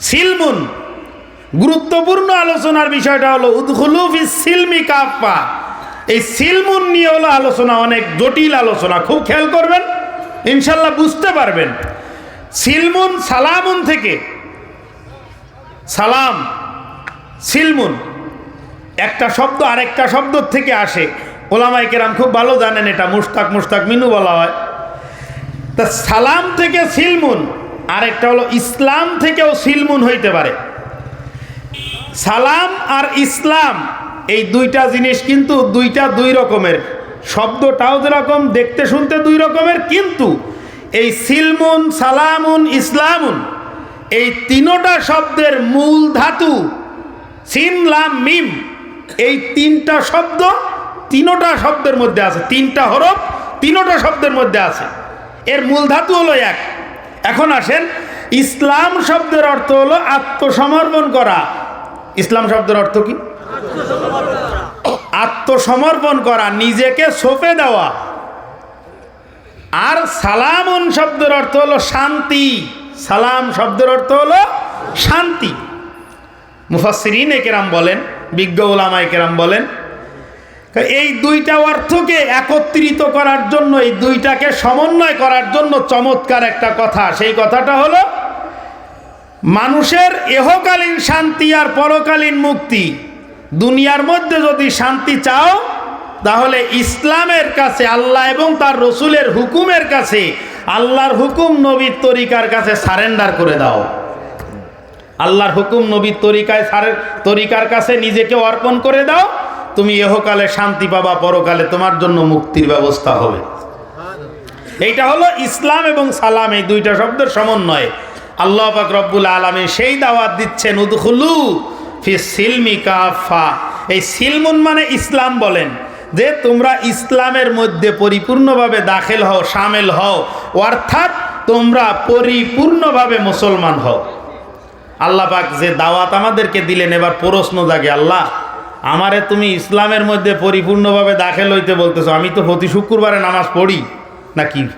সিলমুন। গুরুত্বপূর্ণ আলোচনার বিষয়টা হলো উদ্খুলুফি সিলমি কাপ্পা এই সিলমুন নিয়ে হলো আলোচনা, অনেক জটিল আলোচনা। খুব খেয়াল করবেন, ইনশাল্লাহ বুঝতে পারবেন। সিলমুন সালামুন থেকে, সালাম, সিলমুন। একটা শব্দ আরেকটা শব্দ থেকে আসে। ওলামাই কেরাম খুব ভালো জানেন এটা মুস্তাক মুস্তাক মিনু বলা হয়। তা সালাম থেকে সিলমুন আরেকটা হলো, ইসলাম থেকেও সিলমুন হইতে পারে। সালাম আর ইসলাম, এই দুইটা জিনিস কিন্তু দুইটা দুই রকমের। শব্দটাও যেরকম, দেখতে শুনতে দুই রকমের, কিন্তু এই সিলমুন সালামুন, ইসলামুন, এই তিনোটা শব্দের মূল ধাতু, সিন, লাম, মিম, এই তিনটা শব্দ তিনোটা শব্দের মধ্যে আছে। তিনটা হরফ তিনোটা শব্দের মধ্যে আছে। এর মূল ধাতু হলো এক। এখন আসেন, ইসলাম শব্দের অর্থ হলো আত্মসমর্পণ করা। ইসলাম শব্দের অর্থ কি? আত্মসমর্পণ করা, নিজেকে সঁপে দেওয়া। আর সালামুন শব্দের অর্থ হলো শান্তি। সালাম শব্দের অর্থ হলো শান্তি। মুফাসরিন কেরাম বলেন, বিজ্ঞ ওলামায় কেরাম বলেন এই দুইটা অর্থকে একত্রিত করার জন্য, এই দুইটাকে সমন্বয় করার জন্য চমৎকার একটা কথা। সেই কথাটা হলো, মানুষের এহকালীন শান্তি আর পরকালীন মুক্তি, দুনিয়ার মধ্যে যদি শান্তি চাও, তাহলে ইসলামের কাছে, আল্লাহ এবং তার রসুলের হুকুমের কাছে, আল্লাহর হুকুম নবীর তরিকার কাছে সারেন্ডার করে দাও। আল্লাহর হুকুম নবীর তরিকায় সারের তরিকার কাছে নিজেকে অর্পণ করে দাও। তুমি এহকালে শান্তি পাবা, পরকালে তোমার জন্য মুক্তির ব্যবস্থা হবে। এইটা হলো ইসলাম এবং সালাম, এই দুইটা শব্দের সমন্বয়ে। আল্লাহ পাক রব্বুল আলমী সেই দাওয়াত দিচ্ছেন, উদখুলু ফি সিলমি কাফা এই সিলমুন মানে ইসলাম বলেন, যে তোমরা ইসলামের মধ্যে পরিপূর্ণভাবে দাখিল হও, সামেল হও, অর্থাৎ তোমরা পরিপূর্ণভাবে মুসলমান হও। আল্লাহ পাক যে দাওয়াত আমাদেরকে দিলেন, এবার প্রশ্ন জাগে, আল্লাহ আমারে তুমি ইসলামের মধ্যে পরিপূর্ণভাবে দাখিল হইতে বলতেছো। আমি তো প্রতি শুক্রবারে নামাজ পড়ি, নাকি?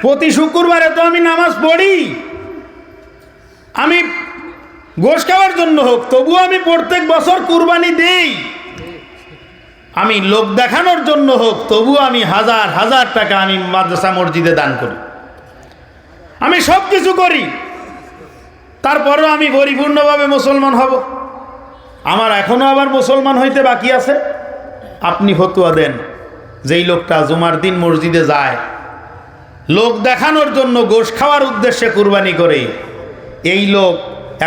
প্রতি শুক্রবারে তো আমি নামাজ পড়ি। আমি গোশ খাওয়ার জন্য হোক, তবুও আমি প্রত্যেক বছর কুরবানি দেই। আমি লোক দেখানোর জন্য হোক, তবুও আমি হাজার হাজার টাকা আমি মাদ্রাসা মসজিদে দান করি। আমি সব কিছু করি। তারপরেও আমি পরিপূর্ণভাবে মুসলমান হব। আমার এখনও আবার মুসলমান হইতে বাকি আছে। আপনি ফতুয়া দেন, যেই লোকটা জুমার দিন মসজিদে যায়। লোক দেখানোর জন্য গোশ খাওয়ার উদ্দেশ্যে কুরবানি করে। এই লোক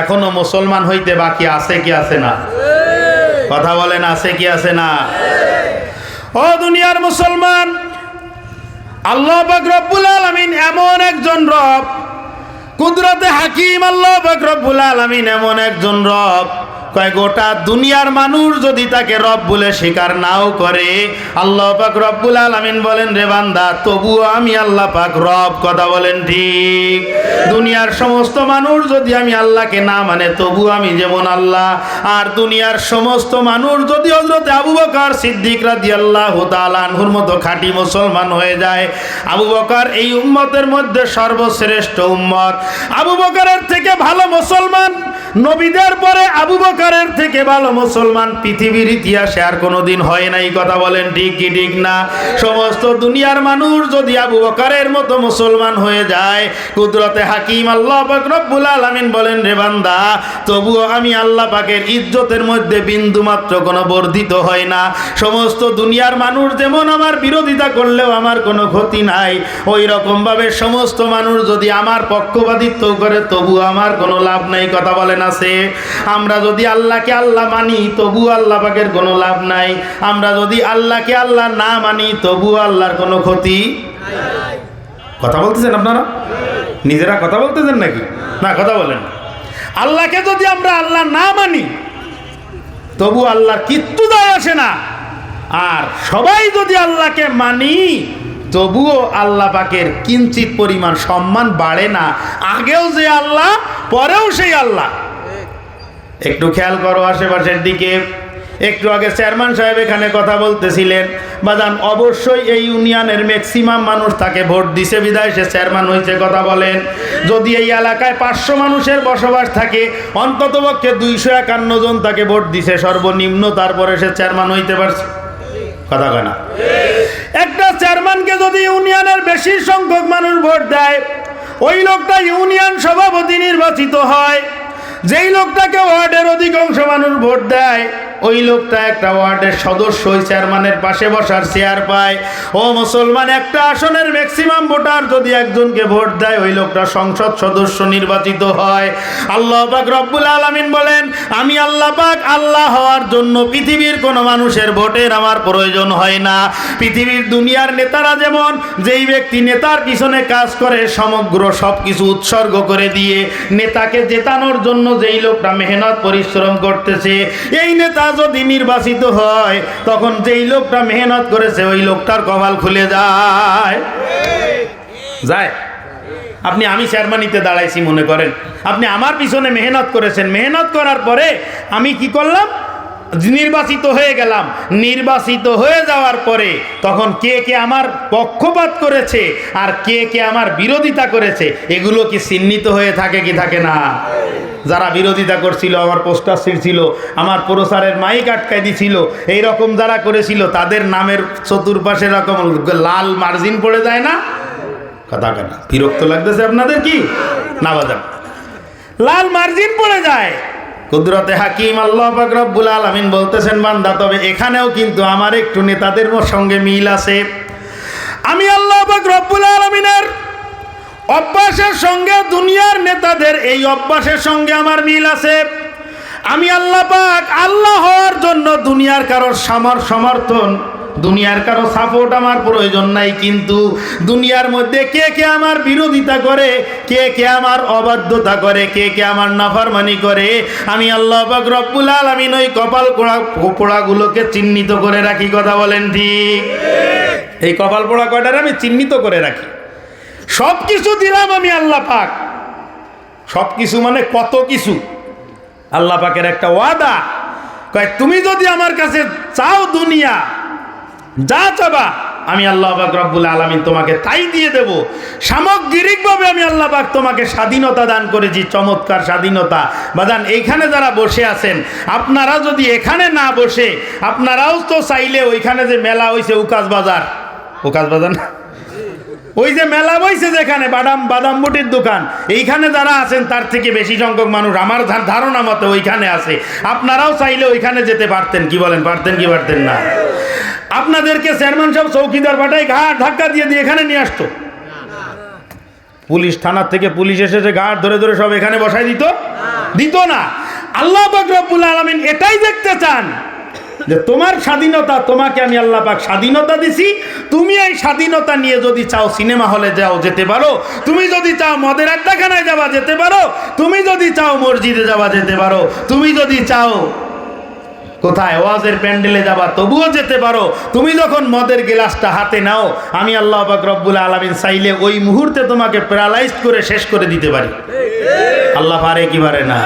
এখনও মুসলমান হইতে বাকি আছে কি আছে না? কথা বলেন, আছে কি আছে না? ও দুনিয়ার মুসলমান, আল্লাহ রব্বুল আলামিন এমন একজন রব কুদরতে হাকিম আল্লাহ রব্বুল আলমিন এমন একজন রব। কয়, গোটা দুনিয়ার মানুষ যদি তাকে রব বলে স্বীকার নাও করে, আল্লাহ পাক রব্বুল আলামিন বলেন, রে বান্দা, তবুও আমি আল্লাহ পাক রব কথা বলেন ঠিক। দুনিয়ার সমস্ত মানুষ যদি আমি আল্লাহকে না মানে তবু আমি যেমন আল্লাহ। আর দুনিয়ার সমস্ত মানুষ যদি হজরতে আবু বকর সিদ্দিক রাদিয়াল্লাহু তাআলা আনহুর মতো খাঁটি মুসলমান হয়ে যায়, আবু বকর এই উম্মতের মধ্যে সর্বশ্রেষ্ঠ উম্মত। আবু বকরের থেকে ভালো মুসলমান নবীদের পরে আবু বকারের থেকে ভালো মুসলমান পৃথিবীর ইতিহাসে আর কোনোদিন হয় নাই কথা বলেন ঠিক কি ঠিক না? সমস্ত দুনিয়ার মানুষ যদি আবু বকারের মতো মুসলমান হয়ে যায়, কুদরতে হাকিম আল্লাহ পাক রব্বুল আলামিন বলেন, রে বান্দা, তবুও আমি আল্লাহ পাকের ইজ্জতের মধ্যে বিন্দু মাত্র কোনো বর্ধিত হয় না। সমস্ত দুনিয়ার মানুষ যেমন আমার বিরোধিতা করলেও আমার কোনো ক্ষতি নাই। ওই রকমভাবে সমস্ত মানুষ যদি আমার পক্ষপাতিত্ব করে তবু আমার কোনো লাভ নাই। কথা বলেন আছে, আমরা যদি আল্লাহকে আল্লাহ মানি তবু আল্লাহ পাকের কোনো লাভ নাই। আমরা যদি আল্লাহকে আল্লাহ না মানি তবু আল্লাহর কোনো ক্ষতি কথা বলতেছেন আপনারা? নিজেরা কথা বলতেছেন নাকি? না, কথা বলেন। আল্লাহকে যদি আমরা আল্লাহ না মানি তবু আল্লাহর কিচ্ছু দায় আসে না। আর সবাই যদি আল্লাহকে মানি, তবুও আল্লাহ পাকের কিঞ্চিত পরিমাণ সম্মান বাড়ে না। আগেও যে আল্লাহ, পরেও সেই আল্লাহ। একটু খেয়াল করো আশেপাশের দিকে। একটু আগে চেয়ারম্যান সাহেব এখানে কথা বলতেছিলেন, বাজান, অবশ্যই এই ইউনিয়নের ম্যাক্সিমাম মানুষ তাকে ভোট দিছে, বিদায়, সে চেয়ারম্যান হয়েছে, কথা বলেন। যদি এই এলাকায় পাঁচশো মানুষের বসবাস থাকে অন্তত পক্ষে দুইশো একান্ন জন তাকে ভোট দিছে, সর্বনিম্ন, তারপরে সে চেয়ারম্যান হইতে পারছে। কথা কয় না? একটা চেয়ারম্যানকে যদি ইউনিয়নের বেশি সংখ্যক মানুষ ভোট দেয়, ওই লোকটা ইউনিয়ন সভাপতি নির্বাচিত হয়। যেই লোকটাকে ওয়ার্ডের অধিকাংশ মানুষ ভোট দেয় ওই লোকটা একটা ওয়ার্ডের সদস্য, ওই চেয়ারম্যানের পাশে বসার চেয়ার পায়। ও মুসলমান, একটা আসনের ম্যাক্সিমাম ভোটার যদি একজনকে ভোট দেয়, ওই লোকটা সংসদ সদস্য নির্বাচিত হয়। আল্লাহ পাক রব্বুল আলামিন বলেন, আমি আল্লাহ পাক আল্লাহ হওয়ার জন্য পৃথিবীর কোনো মানুষের ভোটের আমার প্রয়োজন হয় না। পৃথিবীর দুনিয়ার নেতারা যেমন, যেই ব্যক্তি নেতার পিছনে কাজ করে, সমগ্র সব কিছু উৎসর্গ করে দিয়ে, নেতাকে জেতানোর জন্য যেই লোকটা মেহনত, পরিশ্রম করতেছে, এই নেতা যদি নির্বাচিত হয়, তখন যেই লোকটা মেহনত করেছে, ওই লোকটার কপাল খুলে যায়। যায়। আপনি আমি চেয়ারম্যানিতে দাঁড়াইছি, মনে করেন। আপনি আমার পিছনে মেহনত করেছেন। মেহনত করার পরে আমি কি করলাম? নির্বাচিত হয়ে গেলাম। নির্বাচিত হয়ে যাওয়ার পরে তখন কে কে আমার পক্ষপাত করেছে আর কে কে আমার বিরোধিতা করেছে, এগুলো কি চিহ্নিত হয়ে থাকে কি থাকে না? যারা বিরোধিতা করছিল, আমার পোস্টার ছিল আমার প্রসারের মাইক আটকাই দিছিল এই রকম যারা করেছিল, তাদের নামের চতুর্পাশে এরকম লাল মার্জিন পড়ে যায় না? কথা কেন বিরক্ত লাগতেছে আপনাদের কি? না বাজান। লাল মার্জিন পড়ে যায়। কুদরতে হাকিম আল্লাহ রব্বুল আলামিন বলতেছেন, বান্দা, তবে এখানেও কিন্তু আমার একটু নেতাদের সঙ্গে মিল আছে। আমি আল্লাহ রব্বুল আলামিনের অভ্যাসের সঙ্গে দুনিয়ার নেতাদের, এই অভ্যাসের সঙ্গে আমার মিল আছে। আমি আল্লাহ পাক আল্লাহ হওয়ার জন্য দুনিয়ার কারোর সামর সমর্থন, দুনিয়ার কারও সাপোর্ট আমার প্রয়োজন নাই, কিন্তু দুনিয়ার মধ্যে কে কে আমার বিরোধিতা করে, কে কে আমার অবাধ্যতা করে, কে কে আমার নাফারমানি করে, আমি আল্লাহ রব্বুল আলামিন ওই কপাল পোড়া পোড়াগুলোকে চিহ্নিত করে রাখি, কথা বলেন ঠিক? এই কপাল পোড়া কয়টার আমি চিহ্নিত করে রাখি? সব কিছু দিলাম আমি আল্লাহ পাক। সব কিছু মানে কত কিছু? আল্লাহ পাকের একটা ওয়াদা। কয়, তুমি যদি আমার কাছে চাও দুনিয়া, যা চাবা, আমি আল্লাহ পাক রব্বুল আলমিন তোমাকে তাই দিয়ে দেব। সামগ্রিকভাবে আমি আল্লাহ পাক তোমাকে স্বাধীনতা দান করেছি, চমৎকার স্বাধীনতা। বাদান এইখানে যারা বসে আছেন, আপনারা যদি এখানে না বসে, আপনারাও তো চাইলে ওইখানে যে মেলা হয়েছে উকাস বাজার। উকাস বাজার না? ওই যে মেলা বইছে যেখানে, বাদাম বাদাম বুটির দোকান, এইখানে যারা আছেন, তার থেকে বেশি সংখ্যক মানুষ, আমার ধারণা মতে ওইখানে আছে। আপনারাও চাইলে ওইখানে যেতে পারতেন, কি বলেন, পারতেন কি পারতেন না? আপনাদেরকে চেয়ারম্যান সব চৌকিদার পাঠাই ঘাট ধাক্কা দিয়ে দিয়ে এখানে নিয়ে আসতো। পুলিশ থানার থেকে পুলিশ এসেছে ঘাট ধরে ধরে সব এখানে বসাই দিত? দিত না। আল্লাহ বাকরবুল আলমিন এটাই দেখতে চান। যে তোমার স্বাধীনতা, তোমাকে আমি আল্লাহ পাক স্বাধীনতা দিছি। তুমি এই স্বাধীনতা নিয়ে যদি চাও সিনেমা হলে যাও, যেতে পারো। তুমি যদি চাও মদের আড্ডাখানায় যাওয়া যেতে পারো। তুমি যদি চাও মসজিদে যাওয়া যেতে পারো। তুমি যদি চাও কোথায়? ওয়াজের প্যান্ডেলে যাবা, তবুও যেতে পারো। তুমি যখন মদের গ্লাসটা হাতে নাও, আমি আল্লাহ রব্বুল আলমিন চাইলে ওই মুহূর্তে তোমাকে প্যারালাইজ করে শেষ করে দিতে পারি। আল্লাহ পারে কি পারে না?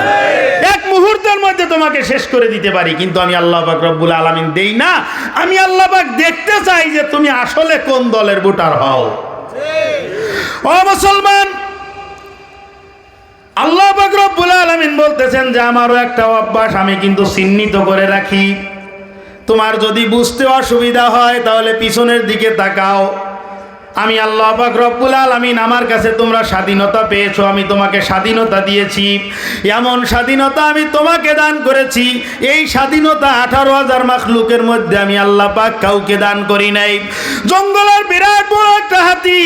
এক মুহূর্তের মধ্যে তোমাকে শেষ করে দিতে পারি, কিন্তু আমি আল্লাহ পাক রব্বুল আলমিন দেই না। আমি আল্লাহ পাক দেখতে চাই যে তুমি আসলে কোন দলের ভোটার হও। ও মুসলমান আল্লাহ বাকরবুল আলমিন বলতেছেন যে, আমারও একটা অভ্যাস, আমি কিন্তু চিহ্নিত করে রাখি। তোমার যদি বুঝতে অসুবিধা হয়, তাহলে পিছনের দিকে তাকাও। আমি আল্লাহ পাক রব্বুল আলামিন আমার কাছে তোমরা স্বাধীনতা পেয়েছ, আমি তোমাকে স্বাধীনতা দিয়েছি। এমন স্বাধীনতা আমি তোমাকে দান করেছি, এই স্বাধীনতা আঠারো হাজার মাখলুকের মধ্যে আমি আল্লাহ পাক কাউকে দান করি নাই। জঙ্গলের বিরাট বড় একটা হাতি,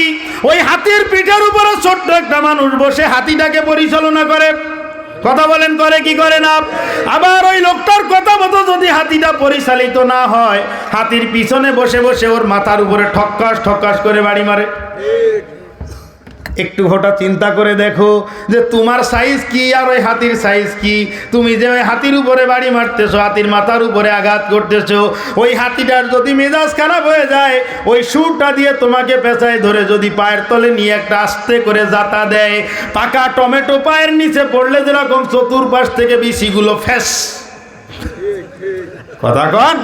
ওই হাতির পিঠের উপরে ছোট্ট একটা মানুষ বসে হাতিটাকে পরিচালনা করে। কথা বলেন, করে কি করে না আবার ওই লোকটার কথা মতো যদি হাতিটা পরিচালিত না হয়, হাতির পিছনে বসে বসে ওর মাথার উপরে ঠক্কাস ঠক্কাস করে বাড়ি মারে। একটু হঠাৎ চিন্তা করে দেখো যে তোমার সাইজ কি আর ওই হাতির সাইজ কি? তুমি যে ওই হাতির উপরে বাড়ি মারতেছো, হাতির মাথার উপরে আঘাত করতেছো, ওই হাতিটার যদি মেজাজ খারাপ হয়ে যায়, ওই সুরটা দিয়ে তোমাকে পেঁচায় ধরে যদি পায়ের তলে নিয়ে একটা আস্তে করে যাতা দেয়, পাকা টমেটো পায়ের নিচে পড়লে যেরকম চতুর্পাশ থেকে বিসিগুলো ফ্যাস। কথা কন?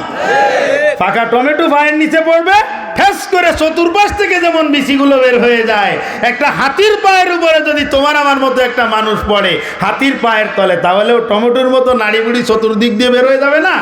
ফাঁকা টমেটো পায়ের নিচে পড়বে ফেস করে চতুর্পাশ থেকে যেমন বিচিগুলো বের হয়ে যায়, একটা হাতির পায়ের উপরে যদি তোমার আমার মতো একটা মানুষ পড়ে, হাতির পায়ের তলে, তাহলেও টমেটোর মতো নাড়ি বুড়ি চতুর্দিক দিয়ে বের হয়ে যাবে না?